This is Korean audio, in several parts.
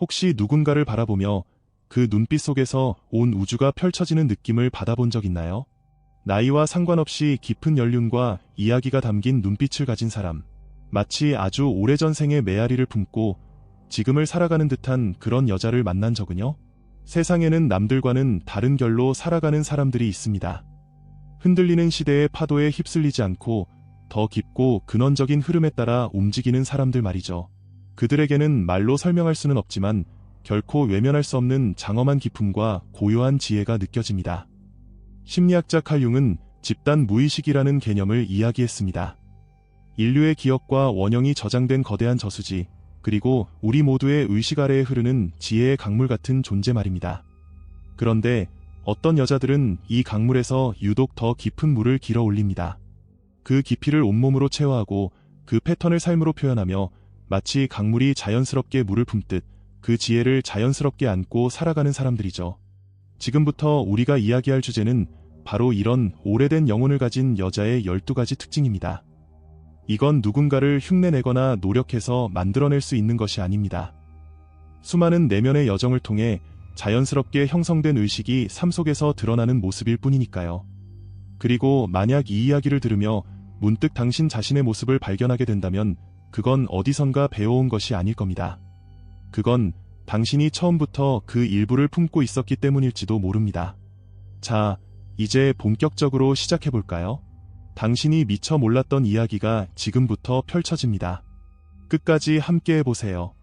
혹시 누군가를 바라보며 그 눈빛 속에서 온 우주가 펼쳐지는 느낌을 받아본 적 있나요? 나이와 상관없이 깊은 연륜과 이야기가 담긴 눈빛을 가진 사람. 마치 아주 오래전 생의 메아리를 품고 지금을 살아가는 듯한 그런 여자를 만난 적은요? 세상에는 남들과는 다른 결로 살아가는 사람들이 있습니다. 흔들리는 시대의 파도에 휩쓸리지 않고 더 깊고 근원적인 흐름에 따라 움직이는 사람들 말이죠. 그들에게는 말로 설명할 수는 없지만 결코 외면할 수 없는 장엄한 기품과 고요한 지혜가 느껴집니다. 심리학자 칼융은 집단 무의식이라는 개념을 이야기했습니다. 인류의 기억과 원형이 저장된 거대한 저수지, 그리고 우리 모두의 의식 아래에 흐르는 지혜의 강물 같은 존재 말입니다. 그런데 어떤 여자들은 이 강물에서 유독 더 깊은 물을 길어 올립니다. 그 깊이를 온몸으로 체화하고 그 패턴을 삶으로 표현하며 마치 강물이 자연스럽게 물을 품듯 그 지혜를 자연스럽게 안고 살아가는 사람들이죠. 지금부터 우리가 이야기할 주제는 바로 이런 오래된 영혼을 가진 여자의 12가지 특징입니다. 이건 누군가를 흉내내거나 노력해서 만들어낼 수 있는 것이 아닙니다. 수많은 내면의 여정을 통해 자연스럽게 형성된 의식이 삶 속에서 드러나는 모습일 뿐이니까요. 그리고 만약 이 이야기를 들으며 문득 당신 자신의 모습을 발견하게 된다면 그건 어디선가 배워온 것이 아닐 겁니다. 그건 당신이 처음부터 그 일부를 품고 있었기 때문일지도 모릅니다. 자, 이제 본격적으로 시작해볼까요? 당신이 미처 몰랐던 이야기가 지금부터 펼쳐집니다. 끝까지 함께 해보세요.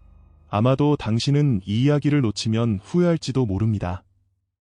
아마도 당신은 이 이야기를 놓치면 후회할지도 모릅니다.